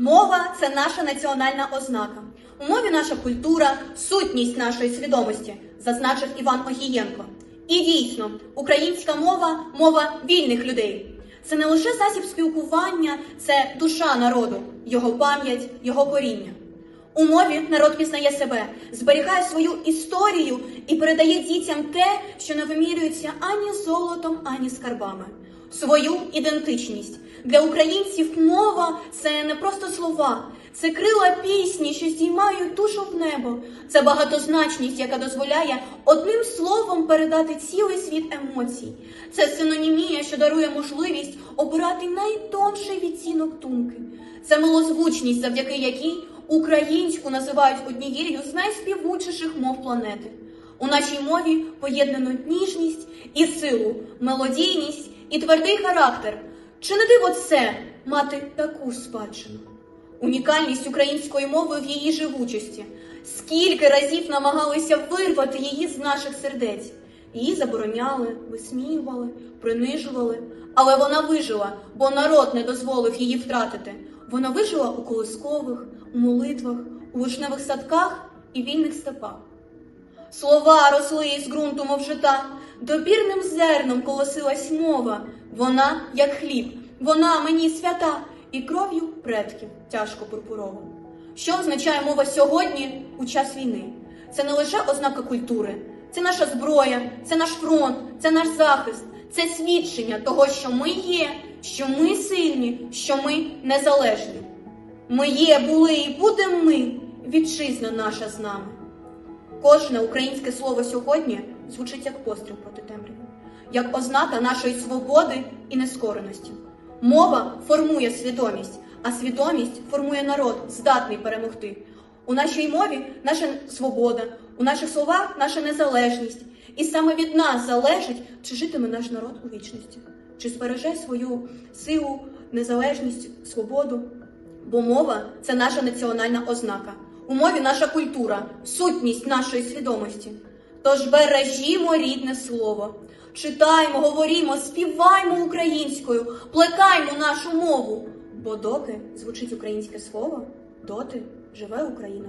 Мова це наша національна ознака. У мові наша культура, сутність нашої свідомості, зазначив Іван Огієнко. І дійсно, українська мова мова вільних людей. Це не лише засіб спілкування, це душа народу, його пам'ять, його коріння. У мові народ пізнає себе, зберігає свою історію і передає дітям те, що не вимірюється ані золотом, ані скарбами. Свою ідентичність для українців мова це не просто слова, це крила пісні, що здіймають душу в небо. Це багатозначність, яка дозволяє одним словом передати цілий світ емоцій. Це синонімія, що дарує можливість обирати найтонший відцінок думки. Це милозвучність, завдяки якій українську називають однією з найспівучіших мов планети. У нашій мові поєднано ніжність і силу, мелодійність і твердий характер. Чи не диво це мати таку спадщину? Унікальність української мови в її живучості. Скільки разів намагалися вирвати її з наших сердець. Її забороняли, висміювали, принижували. Але вона вижила, бо народ не дозволив її втратити. Вона вижила у колискових, у молитвах, у вишневих садках і вільних степах. Слова росли із ґрунту, мов жита, добірним зерном колосилась мова. Вона, як хліб, вона мені свята, і кров'ю предків тяжко пурпурова. Що означає мова сьогодні у час війни? Це не лише ознака культури, це наша зброя, це наш фронт, це наш захист, це свідчення того, що ми є, що ми сильні, що ми незалежні. Ми є, були і будемо ми, вітчизна наша з нами. Кожне українське слово сьогодні звучить як постріл проти темряви, як ознака нашої свободи і нескореності. Мова формує свідомість, а свідомість формує народ, здатний перемогти. У нашій мові наша свобода, у наших словах наша незалежність. І саме від нас залежить, чи житиме наш народ у вічності, чи збереже свою силу, незалежність, свободу. Бо мова це наша національна ознака. У мові наша культура, сутність нашої свідомості. Тож бережімо рідне слово, читаймо, говорімо, співаймо українською, плекаймо нашу мову. Бо доки звучить українське слово, доти живе Україна.